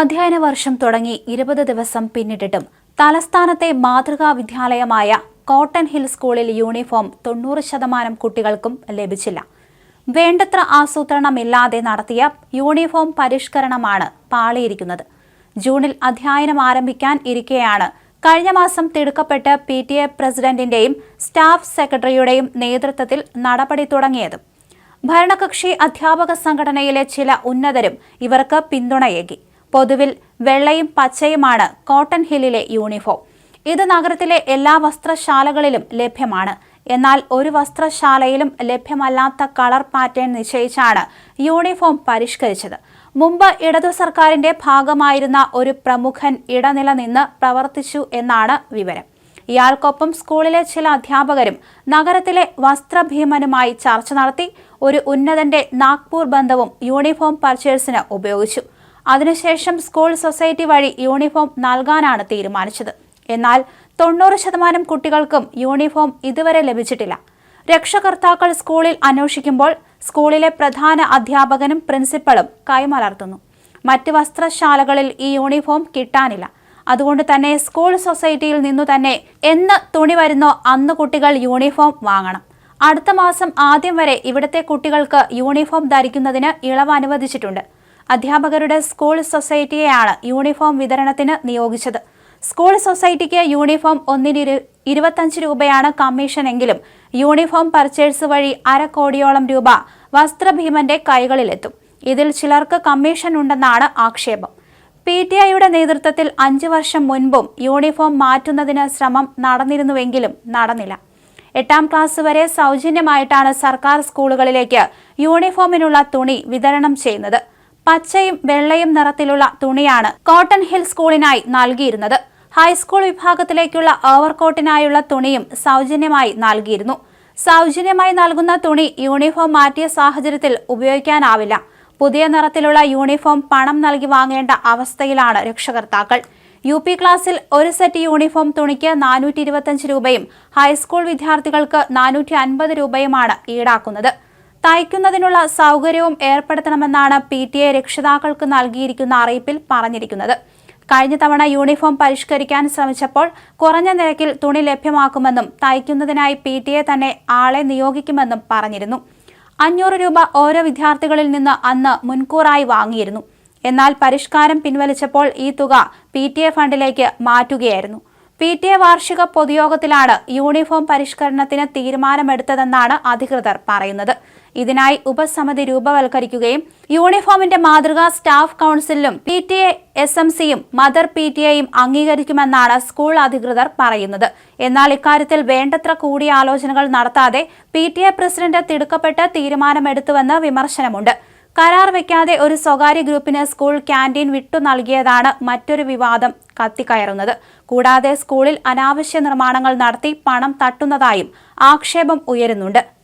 അധ്യയന വർഷം തുടങ്ങി ഇരുപത് ദിവസം പിന്നിട്ടിട്ടും തലസ്ഥാനത്തെ മാതൃകാ വിദ്യാലയമായ കോട്ടൺ ഹിൽ സ്കൂളിൽ യൂണിഫോം തൊണ്ണൂറ് ശതമാനം കുട്ടികൾക്കും ലഭിച്ചില്ല. വേണ്ടത്ര ആസൂത്രണമില്ലാതെ നടത്തിയ യൂണിഫോം പരിഷ്കരണമാണ് പാളിയിരിക്കുന്നത്. ജൂണിൽ അധ്യയനം ആരംഭിക്കാൻ ഇരിക്കെയാണ് കഴിഞ്ഞ മാസം തിടുക്കപ്പെട്ട് പി ടി എ പ്രസിഡന്റിന്റെയും സ്റ്റാഫ് സെക്രട്ടറിയുടെയും നേതൃത്വത്തിൽ നടപടി തുടങ്ങിയത്. ഭരണകക്ഷി അധ്യാപക സംഘടനയിലെ ചില ഉന്നതരും ഇവർക്ക് പിന്തുണയേകി. പൊതുവിൽ വെള്ളയും പച്ചയുമാണ് കോട്ടൺ ഹില്ലിലെ യൂണിഫോം. ഇത് നഗരത്തിലെ എല്ലാ വസ്ത്രശാലകളിലും ലഭ്യമാണ്. എന്നാൽ ഒരു വസ്ത്രശാലയിലും ലഭ്യമല്ലാത്ത കളർ പാറ്റേൺ നിശ്ചയിച്ചാണ് യൂണിഫോം പരിഷ്കരിച്ചത്. മുമ്പ് ഇടതു സർക്കാരിന്റെ ഭാഗമായിരുന്ന ഒരു പ്രമുഖൻ ഇടനില നിന്ന് പ്രവർത്തിച്ചു എന്നാണ് വിവരം. ഇയാൾക്കൊപ്പം സ്കൂളിലെ ചില അധ്യാപകരും നഗരത്തിലെ വസ്ത്രഭീമനുമായി ചർച്ച നടത്തി ഒരു ഉന്നതന്റെ നാഗ്പൂർ ബന്ധവും യൂണിഫോം പർച്ചേഴ്സിന് ഉപയോഗിച്ചു. അതിനുശേഷം സ്കൂൾ സൊസൈറ്റി വഴി യൂണിഫോം നൽകാനാണ് തീരുമാനിച്ചത്. എന്നാൽ തൊണ്ണൂറ് ശതമാനം കുട്ടികൾക്കും യൂണിഫോം ഇതുവരെ ലഭിച്ചിട്ടില്ല. രക്ഷകർത്താക്കൾ സ്കൂളിൽ അന്വേഷിക്കുമ്പോൾ സ്കൂളിലെ പ്രധാന അധ്യാപകനും പ്രിൻസിപ്പളും കൈമലർത്തുന്നു. മറ്റ് വസ്ത്രശാലകളിൽ ഈ യൂണിഫോം കിട്ടാനില്ല. അതുകൊണ്ട് തന്നെ സ്കൂൾ സൊസൈറ്റിയിൽ നിന്നു തന്നെ എന്ന് തുണി വരുന്നോ അന്ന് കുട്ടികൾ യൂണിഫോം വാങ്ങണം. അടുത്ത മാസം ആദ്യം വരെ ഇവിടുത്തെ കുട്ടികൾക്ക് യൂണിഫോം ധരിക്കുന്നതിന് ഇളവ് അനുവദിച്ചിട്ടുണ്ട്. അധ്യാപകരുടെ സ്കൂൾ സൊസൈറ്റിയെയാണ് യൂണിഫോം വിതരണത്തിന് നിയോഗിച്ചത്. സ്കൂൾ സൊസൈറ്റിക്ക് യൂണിഫോം ഒന്നിന് ഇരു ഇരുപത്തഞ്ച് രൂപയാണ് കമ്മീഷനെങ്കിലും യൂണിഫോം പർച്ചേഴ്സ് വഴി അര കോടിയോളം രൂപ വസ്ത്രഭീമന്റെ കൈകളിലെത്തും. ഇതിൽ ചിലർക്ക് കമ്മീഷൻ ഉണ്ടെന്നാണ് ആക്ഷേപം. പി ടി ഐയുടെ നേതൃത്വത്തിൽ അഞ്ചു വർഷം മുൻപും യൂണിഫോം മാറ്റുന്നതിന് ശ്രമം നടന്നിരുന്നുവെങ്കിലും നടന്നില്ല. എട്ടാം ക്ലാസ് വരെ സൗജന്യമായിട്ടാണ് സർക്കാർ സ്കൂളുകളിലേക്ക് യൂണിഫോമിനുള്ള തുണി വിതരണം ചെയ്യുന്നത്. പച്ചയും വെള്ളയും നിറത്തിലുള്ള തുണിയാണ് കോട്ടൺ ഹിൽ സ്കൂളിനായി നൽകിയിരുന്നത്. ഹൈസ്കൂൾ വിഭാഗത്തിലേക്കുള്ള ഓവർകോട്ടിനായുള്ള തുണിയും സൗജന്യമായി നൽകിയിരുന്നു. സൗജന്യമായി നൽകുന്ന തുണി യൂണിഫോം മാറ്റിയ സാഹചര്യത്തിൽ ഉപയോഗിക്കാനാവില്ല. പുതിയ നിറത്തിലുള്ള യൂണിഫോം പണം നൽകി വാങ്ങേണ്ട അവസ്ഥയിലാണ് രക്ഷകർത്താക്കൾ. യു പി ക്ലാസ്സിൽ ഒരു സെറ്റ് യൂണിഫോം തുണിക്ക് നാനൂറ്റി ഇരുപത്തഞ്ച് രൂപയും ഹൈസ്കൂൾ വിദ്യാർത്ഥികൾക്ക് നാനൂറ്റി അൻപത് രൂപയുമാണ് ഈടാക്കുന്നത്. തയ്ക്കുന്നതിനുള്ള സൗകര്യവും ഏർപ്പെടുത്തണമെന്നാണ് പി ടി എ രക്ഷിതാക്കൾക്ക് നൽകിയിരിക്കുന്ന അറിയിപ്പിൽ പറഞ്ഞിരിക്കുന്നത്. കഴിഞ്ഞ തവണ യൂണിഫോം പരിഷ്കരിക്കാൻ ശ്രമിച്ചപ്പോൾ കുറഞ്ഞ നിരക്കിൽ തുണി ലഭ്യമാക്കുമെന്നും തയ്ക്കുന്നതിനായി പി ടി എ തന്നെ ആളെ നിയോഗിക്കുമെന്നും പറഞ്ഞിരുന്നു. അഞ്ഞൂറ് രൂപ ഓരോ വിദ്യാർത്ഥികളിൽ നിന്ന് അന്ന് മുൻകൂറായി വാങ്ങിയിരുന്നു. എന്നാൽ പരിഷ്കാരം പിൻവലിച്ചപ്പോൾ ഈ തുക പി ടി എ ഫണ്ടിലേക്ക് മാറ്റുകയായിരുന്നു. പി ടി എ വാർഷിക പൊതുയോഗത്തിലാണ് യൂണിഫോം പരിഷ്കരണത്തിന് തീരുമാനമെടുത്തതെന്നാണ് അധികൃതർ പറയുന്നത്. ഇതിനായി ഉപസമിതി രൂപവൽക്കരിക്കുകയും യൂണിഫോമിന്റെ മാതൃക staff കൗൺസിലും P T A S M സിയും മദർ പി ടി എയും അംഗീകരിക്കുമെന്നാണ് സ്കൂൾ അധികൃതർ പറയുന്നത്. എന്നാൽ ഇക്കാര്യത്തിൽ വേണ്ടത്ര കൂടിയാലോചനകൾ നടത്താതെ പി ടി എ പ്രസിഡന്റ് തിടുക്കപ്പെട്ട് തീരുമാനമെടുത്തുവെന്ന് വിമർശനമുണ്ട്. കരാർ വെക്കാതെ ഒരു സ്വകാര്യ ഗ്രൂപ്പിന് സ്കൂൾ ക്യാന്റീൻ വിട്ടു നൽകിയതാണ് മറ്റൊരു വിവാദം കത്തിക്കയറുന്നത്. കൂടാതെ സ്കൂളിൽ അനാവശ്യ നിർമ്മാണങ്ങൾ നടത്തി പണം തട്ടുന്നതായും ആക്ഷേപം ഉയരുന്നുണ്ട്.